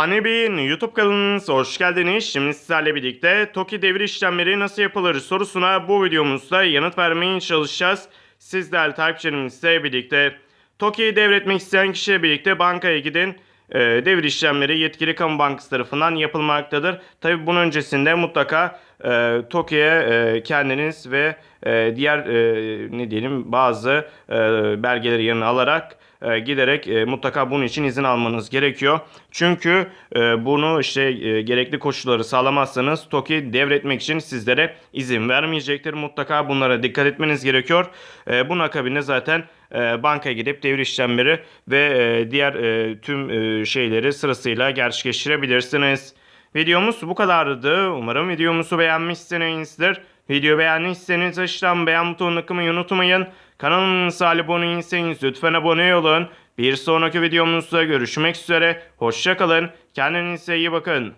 Hani Bey'in YouTube kanalınıza hoş geldiniz. Şimdi sizlerle birlikte TOKİ devir işlemleri nasıl yapılır sorusuna bu videomuzda yanıt vermeye çalışacağız. Sizler takipçilerimizle birlikte TOKİ'yi devretmek isteyen kişiyle birlikte bankaya gidin. Ee, devir işlemleri yetkili kamu bankası tarafından yapılmaktadır. Tabi bunun öncesinde mutlaka e, TOKİ'ye e, kendiniz ve e, diğer e, ne diyelim bazı e, belgeleri yanına alarak e, giderek e, mutlaka bunun için izin almanız gerekiyor. Çünkü e, bunu işte e, gerekli koşulları sağlamazsanız TOKİ devretmek için sizlere izin vermeyecektir. Mutlaka bunlara dikkat etmeniz gerekiyor. E, bunun akabinde zaten e, bankaya gidip devir işlemleri ve e, diğer e, tüm e, şeyleri sırasıyla gerçekleştirebilirsiniz. Videomuz bu kadardı. Umarım videomuzu beğenmişsinizdir. Video beğendiyseniz aşağıdan beğen butonuna tıklamayı unutmayın. Kanalımıza abone değilseniz lütfen abone olun. Bir sonraki videomuzda görüşmek üzere. Hoşçakalın. Kendinize iyi bakın.